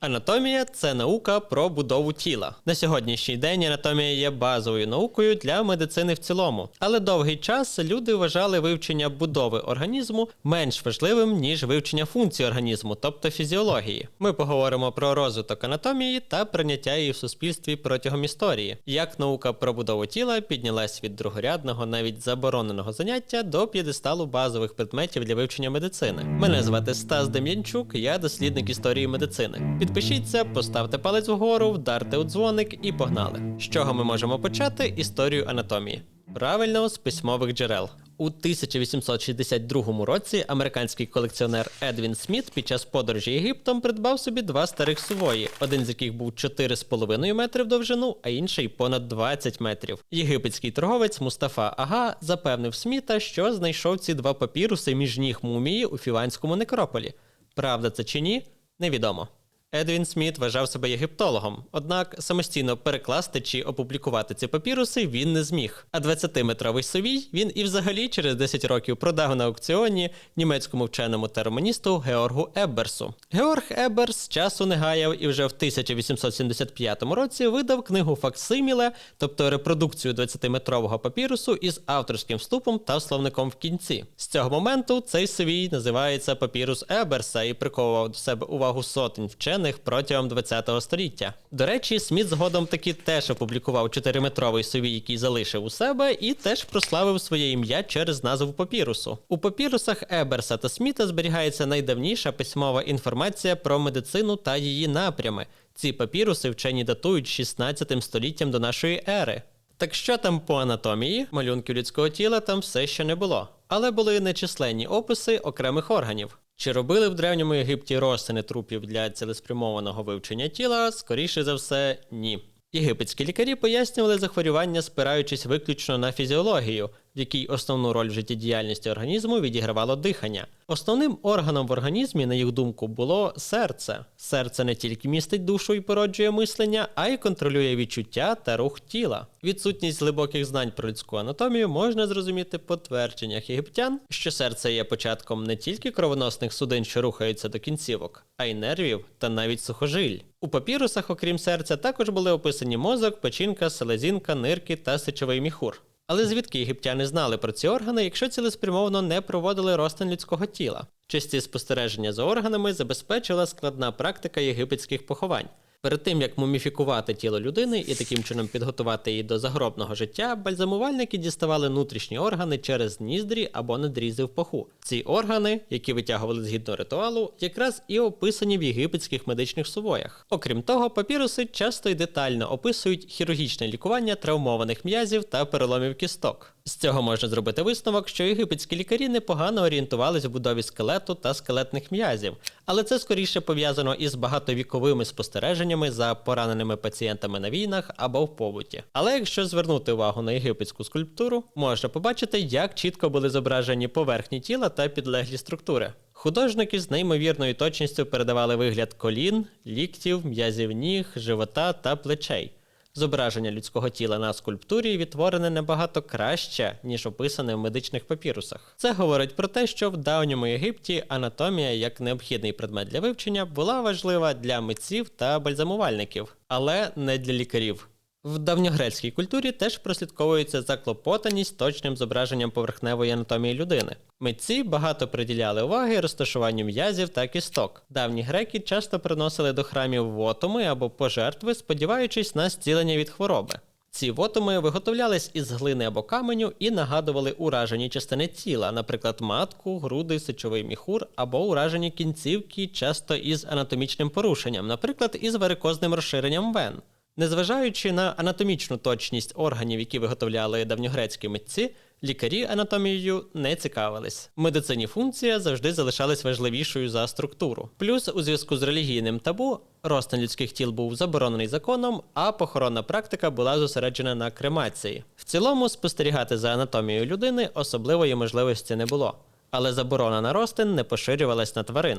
Анатомія це наука про будову тіла. На сьогоднішній день анатомія є базовою наукою для медицини в цілому, але довгий час люди вважали вивчення будови організму менш важливим ніж вивчення функцій організму, тобто фізіології. Ми поговоримо про розвиток анатомії та прийняття її в суспільстві протягом історії, як наука про будову тіла піднялась від другорядного, навіть забороненого заняття до п'єдесталу базових предметів для вивчення медицини. Мене звати Стас Дем'янчук, я дослідник історії медицини. Підпишіться, поставте палець вгору, вдарте у дзвоник і погнали. З чого ми можемо почати історію анатомії? Правильно, з письмових джерел. У 1862 році американський колекціонер Едвін Сміт під час подорожі Єгиптом придбав собі два старих сувої, один з яких був 4,5 метри в довжину, а інший понад 20 метрів. Єгипетський торговець Мустафа Ага запевнив Сміта, що знайшов ці два папіруси між ніг мумії у Фіванському некрополі. Правда це чи ні? Невідомо. Едвін Сміт вважав себе єгиптологом, однак самостійно перекласти чи опублікувати ці папіруси він не зміг. А 20-метровий совій він і взагалі через 10 років продав на аукціоні німецькому вченому та романісту Георгу Ебберсу. Георг Ебберс часу не гаяв і вже в 1875 році видав книгу Факсиміле, тобто репродукцію 20-метрового папірусу із авторським вступом та словником в кінці. З цього моменту цей совій називається папірус Еберса і приковував до себе увагу сотень вчених протягом 20-го століття. До речі, Сміт згодом таки теж опублікував 4-метровий совій, який залишив у себе, і теж прославив своє ім'я через назву папірусу. У папірусах Еберса та Сміта зберігається найдавніша письмова інформація про медицину та її напрями. Ці папіруси вчені датують 16 століттям до нашої ери. Так що там по анатомії? Малюнків людського тіла там все ще не було, але були нечисленні описи окремих органів. Чи робили в древньому Єгипті розтини трупів для цілеспрямованого вивчення тіла? Скоріше за все, ні. Єгипетські лікарі пояснювали захворювання, спираючись виключно на фізіологію, якій основну роль в життєдіяльності організму відігравало дихання. Основним органом в організмі, на їх думку, було серце. Серце не тільки містить душу і породжує мислення, а й контролює відчуття та рух тіла. Відсутність глибоких знань про людську анатомію можна зрозуміти по твердженнях єгиптян, що серце є початком не тільки кровоносних судин, що рухаються до кінцівок, а й нервів та навіть сухожиль. У папірусах, окрім серця, також були описані мозок, печінка, селезінка, нирки та сечовий міхур. Але звідки єгиптяни знали про ці органи, якщо цілеспрямовано не проводили розтин людського тіла? Часті спостереження за органами забезпечила складна практика єгипетських поховань. Перед тим як муміфікувати тіло людини і таким чином підготувати її до загробного життя, бальзамувальники діставали внутрішні органи через ніздрі або надрізи в паху. Ці органи, які витягували згідно ритуалу, якраз і описані в єгипетських медичних сувоях. Окрім того, папіруси часто й детально описують хірургічне лікування травмованих м'язів та переломів кісток. З цього можна зробити висновок, що єгипетські лікарі непогано орієнтувались в будові скелету та скелетних м'язів, але це скоріше пов'язано із багатовіковими спостереженнями за пораненими пацієнтами на війнах або в побуті. Але якщо звернути увагу на єгипетську скульптуру, можна побачити, як чітко були зображені поверхні тіла та підлеглі структури. Художники з неймовірною точністю передавали вигляд колін, ліктів, м'язів ніг, живота та плечей. Зображення людського тіла на скульптурі відтворене набагато краще, ніж описане в медичних папірусах. Це говорить про те, що в давньому Єгипті анатомія як необхідний предмет для вивчення була важлива для митців та бальзамувальників, але не для лікарів. В давньогрецькій культурі теж прослідковується заклопотаність точним зображенням поверхневої анатомії людини. Митці багато приділяли уваги розташуванню м'язів та кісток. Давні греки часто приносили до храмів вотоми або пожертви, сподіваючись на зцілення від хвороби. Ці вотуми виготовлялись із глини або каменю і нагадували уражені частини тіла, наприклад, матку, груди, сечовий міхур або уражені кінцівки, часто із анатомічним порушенням, наприклад, із варикозним розширенням вен. Незважаючи на анатомічну точність органів, які виготовляли давньогрецькі митці, лікарі анатомією не цікавились. В медицині функція завжди залишалась важливішою за структуру. Плюс у зв'язку з релігійним табу розтин людських тіл був заборонений законом, а похоронна практика була зосереджена на кремації. В цілому спостерігати за анатомією людини особливої можливості не було, але заборона на розтин не поширювалась на тварин.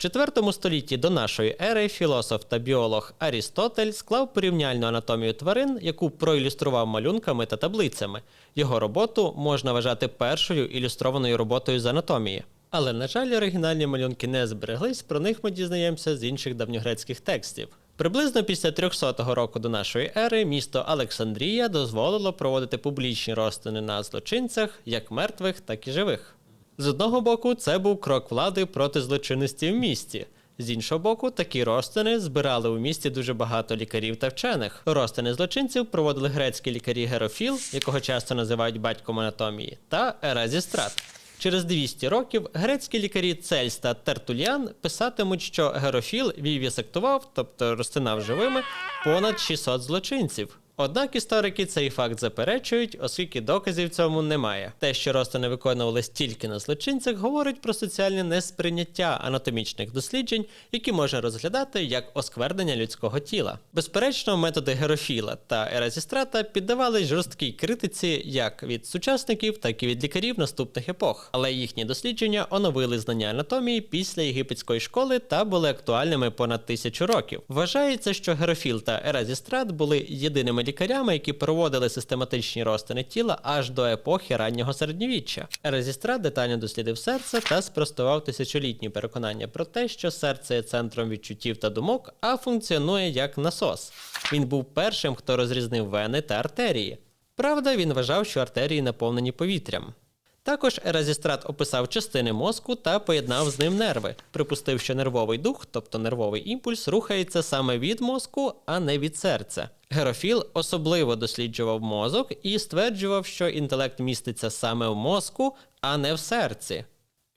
В IV столітті до нашої ери філософ та біолог Арістотель склав порівняльну анатомію тварин, яку проілюстрував малюнками та таблицями. Його роботу можна вважати першою ілюстрованою роботою з анатомії. Але, на жаль, оригінальні малюнки не збереглись, про них ми дізнаємося з інших давньогрецьких текстів. Приблизно після 300 року до нашої ери місто Олександрія дозволило проводити публічні розтини на злочинцях, як мертвих, так і живих. З одного боку, це був крок влади проти злочинності в місті. З іншого боку, такі розтини збирали у місті дуже багато лікарів та вчених. Розтини злочинців проводили грецькі лікарі Герофіл, якого часто називають батьком анатомії, та Еразістрат. Через 200 років грецькі лікарі Цельс та Тертуліан писатимуть, що Герофіл вівісектував, тобто розтинав живими, понад 600 злочинців. Однак історики цей факт заперечують, оскільки доказів цьому немає. Те, що розтини виконувались тільки на злочинцях, говорить про соціальне несприйняття анатомічних досліджень, які можна розглядати як осквернення людського тіла. Безперечно, методи Герофіла та Еразістрата піддавались жорсткій критиці як від сучасників, так і від лікарів наступних епох. Але їхні дослідження оновили знання анатомії після єгипетської школи та були актуальними понад тисячу років. Вважається, що Герофіл та Еразістрат були єдиними лікарями, які проводили систематичні розтини тіла аж до епохи раннього середньовіччя. Еразістрат детально дослідив серце та спростував тисячолітні переконання про те, що серце є центром відчуттів та думок, а функціонує як насос. Він був першим, хто розрізнив вени та артерії. Правда, він вважав, що артерії наповнені повітрям. Також Еразістрат описав частини мозку та поєднав з ним нерви, припустив, що нервовий дух, тобто нервовий імпульс, рухається саме від мозку, а не від серця. Герофіл особливо досліджував мозок і стверджував, що інтелект міститься саме в мозку, а не в серці.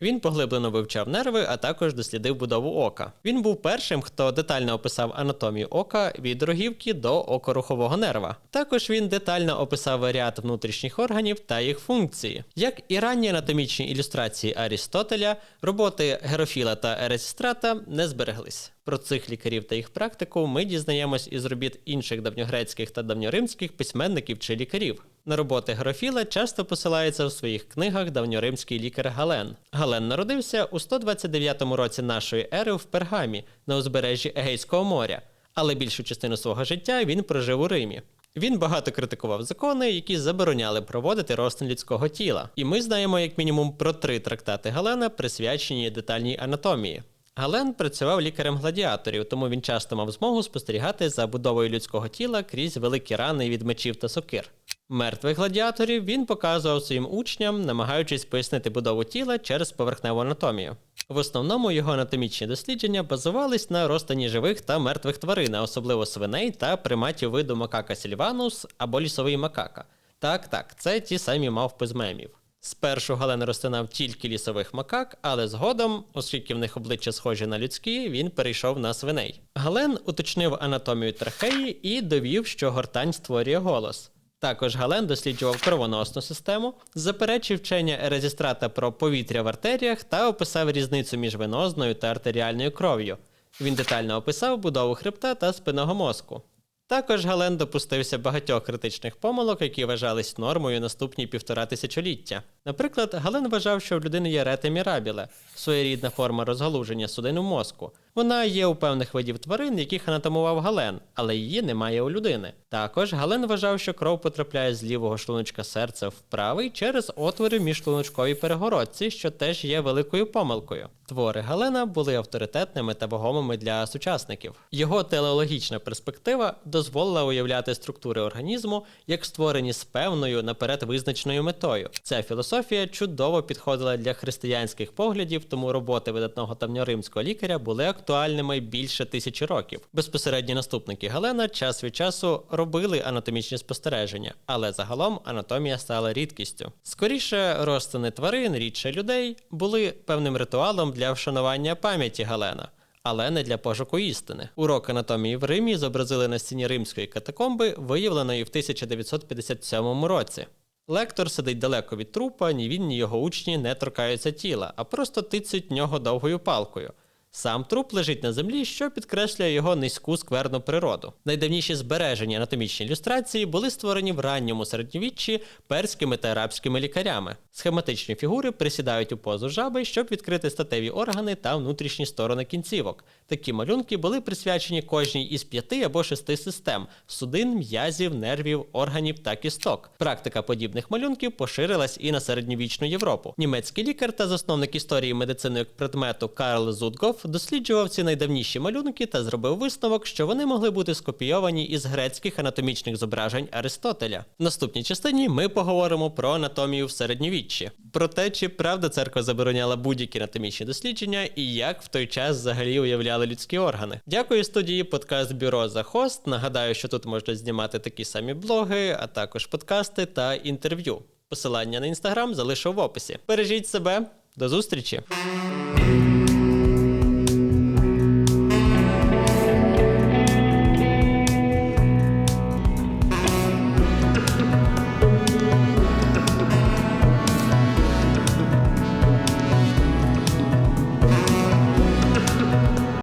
Він поглиблено вивчав нерви, а також дослідив будову ока. Він був першим, хто детально описав анатомію ока від рогівки до окорухового нерва. Також він детально описав ряд внутрішніх органів та їх функції. Як і ранні анатомічні ілюстрації Арістотеля, роботи Герофіла та Ересістрата не збереглись. Про цих лікарів та їх практику ми дізнаємось із робіт інших давньогрецьких та давньоримських письменників чи лікарів. На роботи Герофіла часто посилається в своїх книгах давньоримський лікар Гален. Гален народився у 129 році нашої ери в Пергамі на узбережжі Егейського моря, але більшу частину свого життя він прожив у Римі. Він багато критикував закони, які забороняли проводити розтин людського тіла. І ми знаємо як мінімум про три трактати Галена, присвячені детальній анатомії. Гален працював лікарем гладіаторів, тому він часто мав змогу спостерігати за будовою людського тіла крізь великі рани від мечів та сокир. Мертвих гладіаторів він показував своїм учням, намагаючись пояснити будову тіла через поверхневу анатомію. В основному його анатомічні дослідження базувались на розтині живих та мертвих тварин, особливо свиней та приматів виду макака сільванус або лісовий макака. Так, так, це ті самі мавпи з мемів. Спершу Гален розтинав тільки лісових макак, але згодом, оскільки в них обличчя схожі на людські, він перейшов на свиней. Гален уточнив анатомію трахеї і довів, що гортань створює голос. Також Гален досліджував кровоносну систему, заперечив вчення Ерезістрата про повітря в артеріях та описав різницю між венозною та артеріальною кров'ю. Він детально описав будову хребта та спинного мозку. Також Гален допустився багатьох критичних помилок, які вважались нормою наступні півтора тисячоліття. Наприклад, Гален вважав, що в людини є рете мірабіле, своєрідна форма розгалуження судин у мозку. Вона є у певних видів тварин, яких анатомував Гален, але її немає у людини. Також Гален вважав, що кров потрапляє з лівого шлуночка серця в правий через отвори в міжшлуночковій перегородці, що теж є великою помилкою. Твори Галена були авторитетними та вагомими для сучасників. Його телеологічна перспектива дозволила уявляти структури організму як створені з певною наперед визначеною метою. Ця філософія чудово підходила для християнських поглядів, тому роботи видатного давньоримського лікаря були актуальними більше тисячі років. Безпосередні наступники Галена час від часу робили анатомічні спостереження, але загалом анатомія стала рідкістю. Скоріше, розтини тварин, рідше людей, були певним ритуалом для вшанування пам'яті Галена. Але не для пошуку істини. Урок анатомії в Римі зобразили на стіні римської катакомби, виявленої в 1957 році. Лектор сидить далеко від трупа, ні він, ні його учні не торкаються тіла, а просто тицють нього довгою палкою. Сам труп лежить на землі, що підкреслює його низьку скверну природу. Найдавніші збережені анатомічні ілюстрації були створені в ранньому середньовіччі перськими та арабськими лікарями. Схематичні фігури присідають у позу жаби, щоб відкрити статеві органи та внутрішні сторони кінцівок. Такі малюнки були присвячені кожній із п'яти або шести систем судин, м'язів, нервів, органів та кісток. Практика подібних малюнків поширилась і на середньовічну Європу. Німецький лікар та засновник історії медицини як предмету Карл Зудгоф досліджував ці найдавніші малюнки та зробив висновок, що вони могли бути скопійовані із грецьких анатомічних зображень Аристотеля. В наступній частині ми поговоримо про анатомію в середньовіччі, про те, чи правда церква забороняла будь-які анатомічні дослідження і як в той час взагалі уявляли людські органи. Дякую студії подкаст Бюро за хост. Нагадаю, що тут можна знімати такі самі блоги, а також подкасти та інтерв'ю. Посилання на інстаграм залишу в описі. Бережіть себе, до зустрічі!